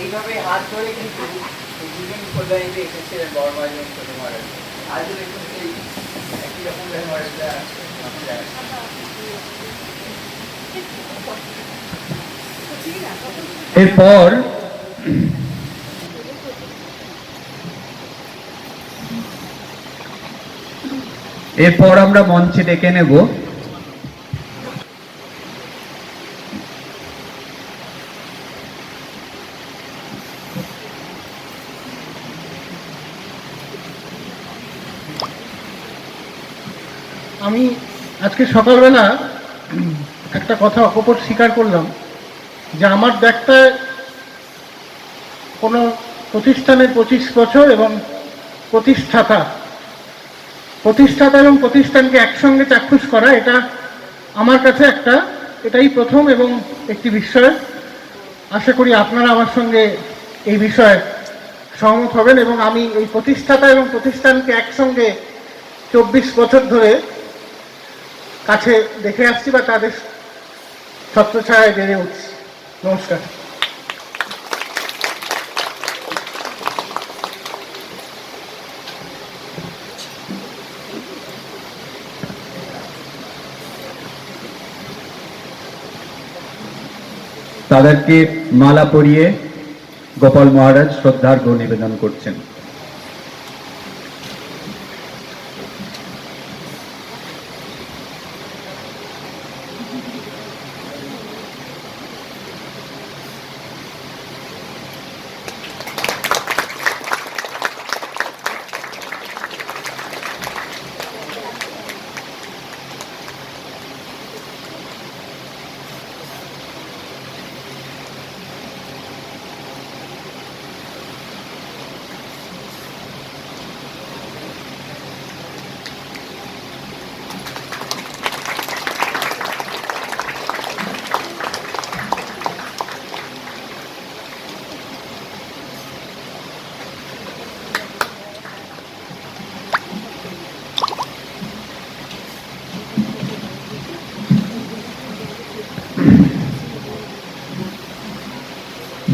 এইভাবে হাত ধরে কিন্তু দুজন ছোট মহারাজ আজও সেই একই রকম এরপর এরপর আমরা মঞ্চে ডেকে নেব। আমি আজকে সকালবেলা একটা কথা অকপট স্বীকার করলাম যে আমার দেখতায় কোনো প্রতিষ্ঠানের পঁচিশ বছর এবং প্রতিষ্ঠাতা প্রতিষ্ঠাতা এবং প্রতিষ্ঠানকে একসঙ্গে চাক্ষুষ করা, এটা আমার কাছে একটা, এটাই প্রথম এবং একটি বিষয়। আশা করি আপনারা আমার সঙ্গে এই বিষয়ে সহমত হবেন এবং আমি এই প্রতিষ্ঠাতা এবং প্রতিষ্ঠানকে একসঙ্গে চব্বিশ বছর ধরে কাছে দেখে আসছি বা তাদের ছত্রছায়ায় বেড়ে উঠছি। নমস্কার। তাদেরকে মালা পরিয়ে গোপাল মহারাজ শ্রদ্ধার্ঘ্য নিবেদন করছেন।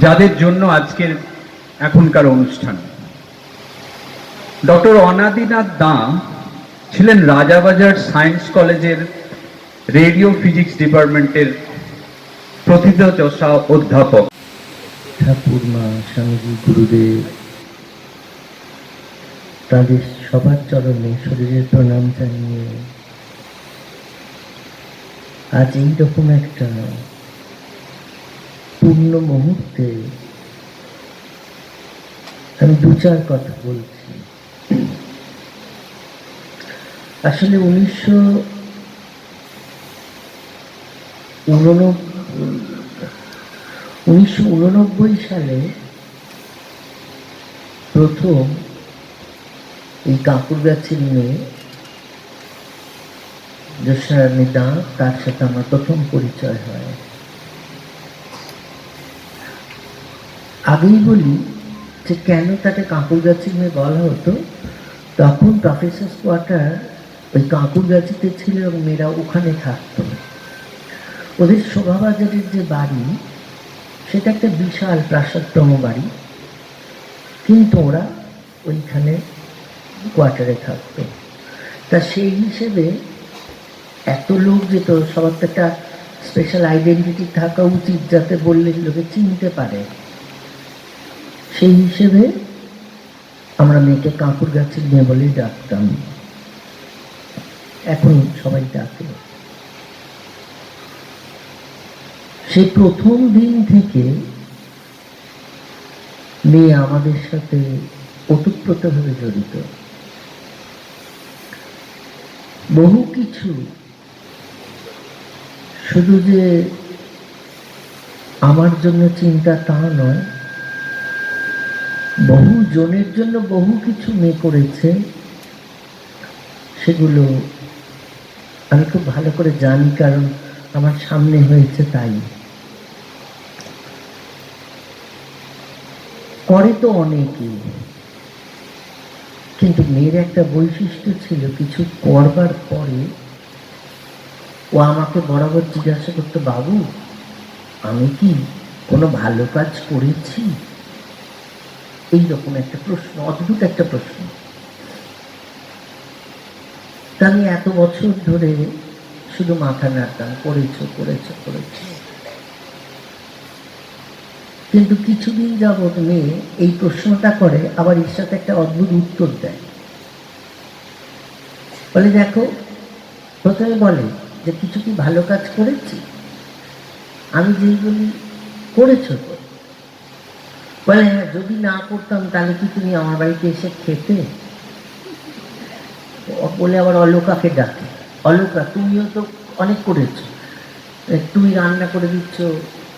যাদের জন্য আজকের এখনকার অনুষ্ঠান। ডক্টর অনাদিনাথ দাম ছিলেন রাজাবাজার সায়েন্স কলেজের রেডিও ফিজিক্স ডিপার্টমেন্টের প্রথিতযশা অধ্যাপক। ঠাকুরমা স্বামীজি, গুরুদেব, তাদের সবার চরণে শরীরের প্রণাম জানিয়ে আজ এইরকম একটা পূর্ণ মুহূর্তে আমি দু চার কথা বলছি। আসলে উনিশশো উনিশশো উননব্বই সালে প্রথম এই কাকুর গাছের মেয়ে যশোরানী দাস তার সাথে আমার প্রথম পরিচয় হয়। আগেই বলি যে কেন তাকে কাকুর গাছের মেয়ে বলা হতো? তখন প্রফেসর কোয়ার্টার ওই কাকুর গাছিতে ছিল এবং মেয়েরা ওখানে থাকতো। ওদের শোভাবাজারের যে বাড়ি, সেটা একটা বিশাল প্রাসাদতম বাড়ি। কিন্তু ওরা ওইখানে কোয়ার্টারে থাকতো। তা সেই হিসেবে এত লোক যেত সবার তো একটা স্পেশাল আইডেন্টিটি থাকা উচিত যাতে বললে লোকে চিনতে পারে। সেই হিসেবে আমরা মেয়েকে কাকুর গাছের মেয়ে বলেই ডাকতাম। এখন সবাই ডাকে। সেই প্রথম দিন থেকে মেয়ে আমাদের সাথে ওতপ্রোতভাবে জড়িত। বহু কিছু। শুধু যে আমার জন্য চিন্তা তা নয় বহু জনের জন্য বহু কিছু মেয়ে করেছে। সেগুলো আমি খুব ভালো করে জানি, কারণ আমার সামনে হয়েছে তাই। করে তো অনেকেই, কিন্তু মেয়ের একটা বৈশিষ্ট্য ছিল কিছু করবার পরে, ও আমাকে বরাবর জিজ্ঞাসা করতো, বাবু, আমি কি কোনো ভালো কাজ করেছি? এইরকম একটা প্রশ্ন, অদ্ভুত একটা প্রশ্ন। আমি এত বছর ধরে শুধু মাথা নাড়তাম করেছ করেছ করেছ। কিন্তু কিছুদিন যাবৎ মেয়ে এই প্রশ্নটা করে, আবার এর সাথে একটা অদ্ভুত উত্তর দেয়। বলে, দেখো, প্রথমে বলে যে, কিছু কি ভালো কাজ করেছি? আমি যেই বলি, করেছ তো? বলে হ্যাঁ যদি না করতাম, তাহলে কি তুমি আমার বাড়িতে এসে খেতে? বলে, আবার অলোকাকে ডাকে অলোকা, তুমিও তো অনেক করেছ। তুমি রান্না করে দিচ্ছ,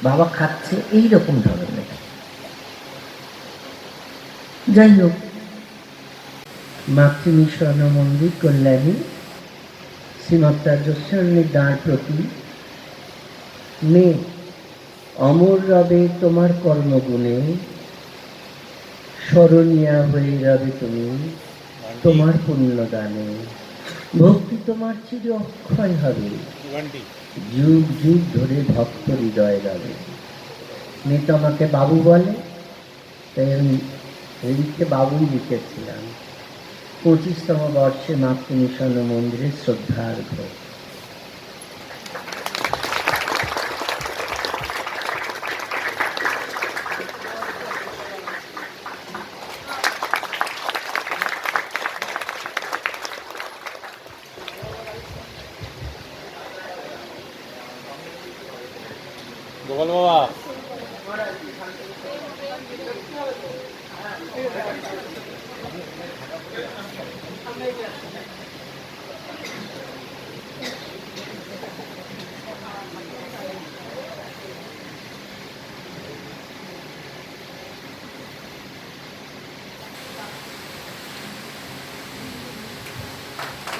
বাবা খাচ্ছে এই রকম ধরনের। যাই হোক। মাতৃমিশন মন্দির, কল্যাণী শ্রীমৎ রাজস্বামী দাঁড় প্রতি মেয়ে অমর রবে তোমার কর্মগুণে স্মরণীয়া হয়ে যাবে তুমি তোমার পুণ্যদানে। ভক্তি তোমার চির অক্ষয় হবে। যুগ যুগ ধরে ভক্ত হৃদয় যাবে মেয়ে তো আমাকে বাবু বলে তাই আমি এদিকে বাবুই লিখেছিলাম। পঁচিশতম বর্ষে মাতৃমিশন মন্দিরে শ্রদ্ধার্ঘ 음,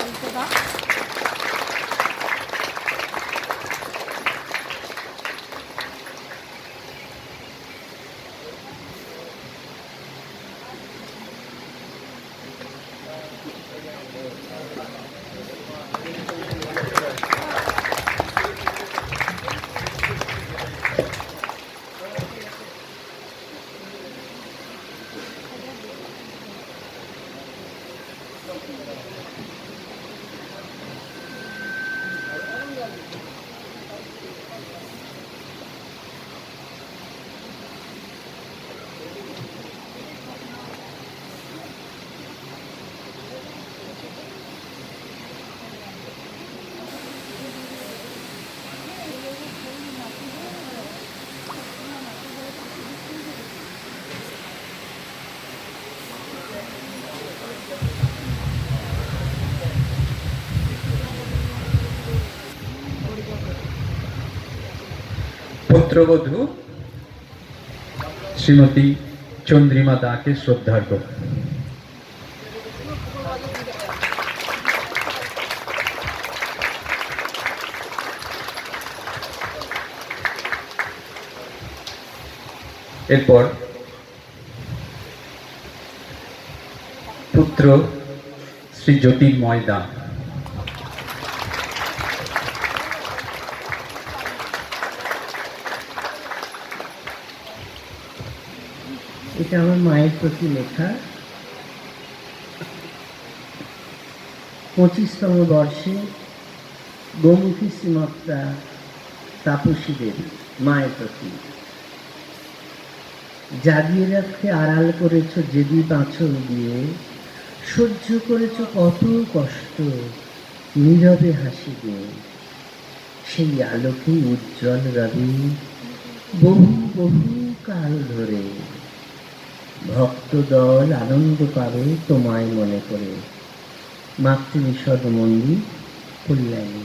이쁘다. পুত্রবধূ শ্রীমতী চন্দ্রিমা দাকে শ্রদ্ধার্ঘ। এরপর পুত্র শ্রী জ্যোতির্ময় দান এটা আমার মায়ের প্রতি লেখা। পঁচিশতম বর্ষে গোমুখী শ্রীমত্তা তাপসী দেবী, মায়ের প্রতি। জাগিয়ে রাখতে আড়াল করেছ যেদি পাঁচল দিয়ে, সহ্য করেছ কত কষ্ট নীরবে হাসি দিয়ে। সেই আলোকে উজ্জ্বল রবি বহু বহু কাল ধরে। ভক্তদল আনন্দ পাবে তোমায় মনে করে। মাতৃ বিশদ মন্দির কল্যাণী।